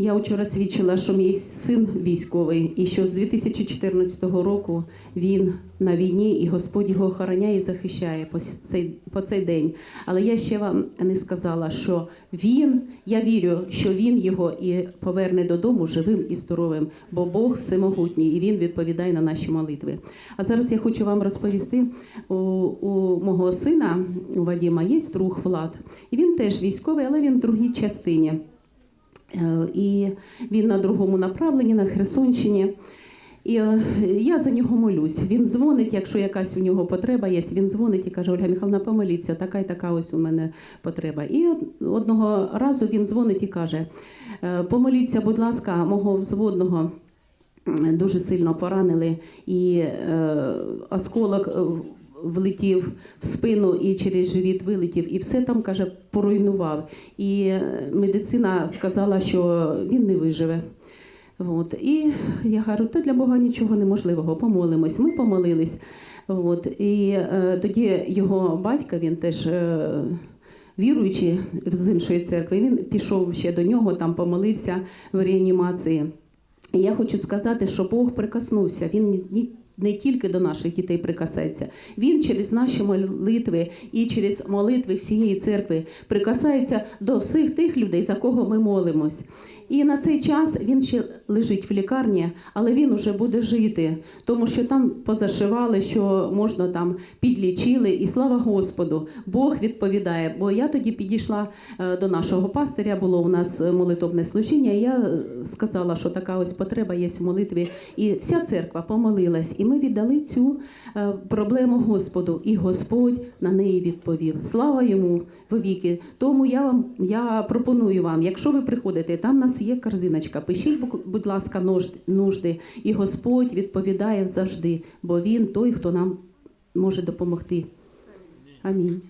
Я вчора свідчила, що мій син військовий, і що з 2014 року він на війні, і Господь його охороняє і захищає по цей, по цей день. Але я ще вам не сказала, що він, я вірю, що він його і поверне додому живим і здоровим, бо Бог всемогутній, і він відповідає на наші молитви. А зараз я хочу вам розповісти у, у мого сина у Вадима є друг Влад, і він теж військовий, але він в другій частині. Е, І він на другому направленні на Херсонщині. І е, я за нього молюсь. Він дзвонить, якщо якась у нього потреба є, він дзвонить і каже: Ольга Михайловна, помоліться, така і така ось у мене потреба. І одного разу він дзвонить і каже: «Е, помоліться, будь ласка, мого взводного дуже сильно поранили, і осколок. Влетів в спину і через живіт вилетів, і все там каже, поруйнував. І е, медицина сказала, що він не виживе. От. І я кажу, то для Бога нічого неможливого, помолимось. Ми помолились. От. І е, тоді його батько, він теж е, віруючий з іншої церкви, він пішов ще до нього, там помолився в реанімації. І я хочу сказати, що Бог прикоснувся. Він не тільки до наших дітей прикасається, він через наші молитви і через молитви всієї церкви прикасається до всіх тих людей, за кого ми молимось. І на цей час він ще лежить в лікарні, але він уже буде жити, тому що там позашивали, що можна там підлічили, і слава Господу, Бог відповідає. Бо я тоді підійшла е, до нашого пастиря, було у нас е, молитовне служіння. і Я сказала, що така ось потреба є в молитві, і вся церква помолилась, і ми віддали цю е, проблему Господу, і Господь на неї відповів. Слава йому вовіки. Тому я вам я пропоную вам, якщо ви приходите, там у нас є корзиночка. Пишіть, будь ласка, нужди, і Господь відповідає завжди, бо Він той, хто нам може допомогти. Амінь.